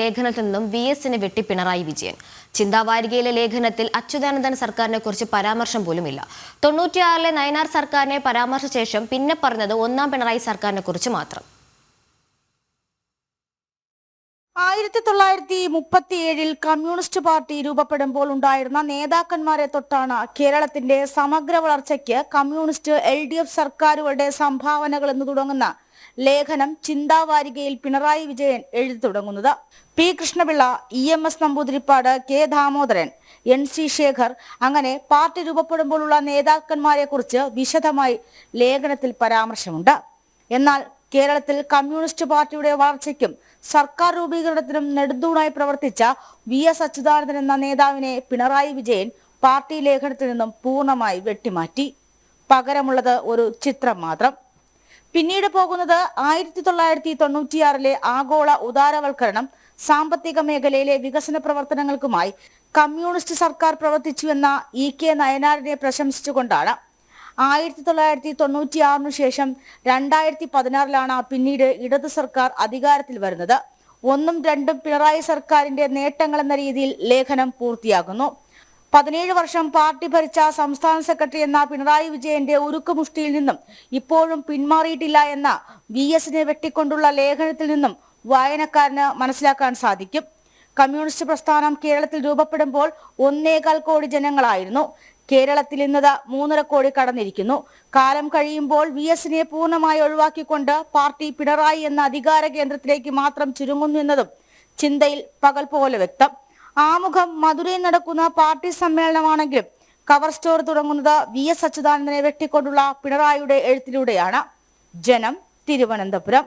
ലേഖനത്തിൽ നിന്നും വി എസിന് വെട്ടി പിണറായി വിജയൻ. ചിന്താവാരികയിലെ ലേഖനത്തിൽ അച്യുതാനന്ദൻ സർക്കാരിനെ കുറിച്ച് പരാമർശം പോലുമില്ല. തൊണ്ണൂറ്റിയാറിലെ നയനാർ സർക്കാരിനെ പരാമർശിച്ച ശേഷം പിന്നെ പറഞ്ഞത് ഒന്നാം പിണറായി സർക്കാരിനെ കുറിച്ച് മാത്രം. ആയിരത്തി തൊള്ളായിരത്തി മുപ്പത്തിയേഴിൽ കമ്മ്യൂണിസ്റ്റ് പാർട്ടി രൂപപ്പെടുമ്പോൾ ഉണ്ടായിരുന്ന നേതാക്കന്മാരെ തൊട്ടാണ് കേരളത്തിന്റെ സമഗ്ര വളർച്ചയ്ക്ക് കമ്മ്യൂണിസ്റ്റ് എൽ ഡി എഫ് സർക്കാരുകളുടെ സംഭാവനകൾ എന്ന് തുടങ്ങുന്ന ലേഖനം ചിന്താവാരികയിൽ പിണറായി വിജയൻ എഴുതി തുടങ്ങുന്നത്. P Krishnapillai E M S Namboodiripad K Damodaran N C Shekhar അങ്ങനെ പാർട്ടി രൂപപ്പെടുമ്പോഴുള്ള നേതാക്കന്മാരെ കുറിച്ച് വിശദമായി ലേഖനത്തിൽ പരാമർശമുണ്ട്. എന്നാൽ കേരളത്തിൽ കമ്മ്യൂണിസ്റ്റ് പാർട്ടിയുടെ വളർച്ചയ്ക്കും സർക്കാർ രൂപീകരണത്തിനും നെടുന്തൂണായി പ്രവർത്തിച്ച വി എസ് അച്യുതാനന്ദൻ എന്ന നേതാവിനെ പിണറായി വിജയൻ പാർട്ടി ലേഖനത്തിൽ നിന്നും പൂർണമായി വെട്ടിമാറ്റി. പകരമുള്ളത് ഒരു ചിത്രം മാത്രം. പിന്നീട് പോകുന്നത് ആയിരത്തി തൊള്ളായിരത്തി തൊണ്ണൂറ്റിയാറിലെ ആഗോള ഉദാരവൽക്കരണം സാമ്പത്തിക മേഖലയിലെ വികസന പ്രവർത്തനങ്ങൾക്കുമായി കമ്മ്യൂണിസ്റ്റ് സർക്കാർ പ്രവർത്തിച്ചുവെന്ന ഇ കെ നയനാറിനെ പ്രശംസിച്ചുകൊണ്ടാണ് ആയിരത്തി തൊള്ളായിരത്തി തൊണ്ണൂറ്റിയാറിനു ശേഷം രണ്ടായിരത്തി പതിനാറിലാണ് പിന്നീട് ഇടതു സർക്കാർ അധികാരത്തിൽ വരുന്നത്. ഒന്നും രണ്ടും പിണറായി സർക്കാരിന്റെ നേട്ടങ്ങൾ എന്ന രീതിയിൽ ലേഖനം പൂർത്തിയാകുന്നു. പതിനേഴ് വർഷം പാർട്ടി ഭരിച്ച സംസ്ഥാന സെക്രട്ടറി എന്ന പിണറായി വിജയന്റെ ഉരുക്കുമുഷ്ടിയിൽ നിന്നും ഇപ്പോഴും പിന്മാറിയിട്ടില്ല എന്ന വി എസിനെ വെട്ടിക്കൊണ്ടുള്ള ലേഖനത്തിൽ നിന്നും വായനക്കാരന് മനസ്സിലാക്കാൻ സാധിക്കും. കമ്മ്യൂണിസ്റ്റ് പ്രസ്ഥാനം കേരളത്തിൽ രൂപപ്പെടുമ്പോൾ ഒന്നേകാൽ കോടി ജനങ്ങളായിരുന്നു. കേരളത്തിൽ ഇന്നത് മൂന്നര കോടി കടന്നിരിക്കുന്നു. കാലം കഴിയുമ്പോൾ വി എസിനെ പൂർണമായി ഒഴിവാക്കിക്കൊണ്ട് പാർട്ടി പിണറായി എന്ന അധികാര കേന്ദ്രത്തിലേക്ക് മാത്രം ചുരുങ്ങുന്നു എന്നതും ചിന്തയിൽ പകൽ പോലെ വ്യക്തം. ആമുഖം മധുരയിൽ നടക്കുന്ന പാർട്ടി സമ്മേളനമാണെങ്കിലും കവർ സ്റ്റോർ തുടങ്ങുന്നത് വി എസ് അച്യുതാനന്ദനെ വെട്ടിക്കൊണ്ടുള്ള പിണറായിയുടെ എഴുത്തിലൂടെയാണ്. ജനം തിരുവനന്തപുരം.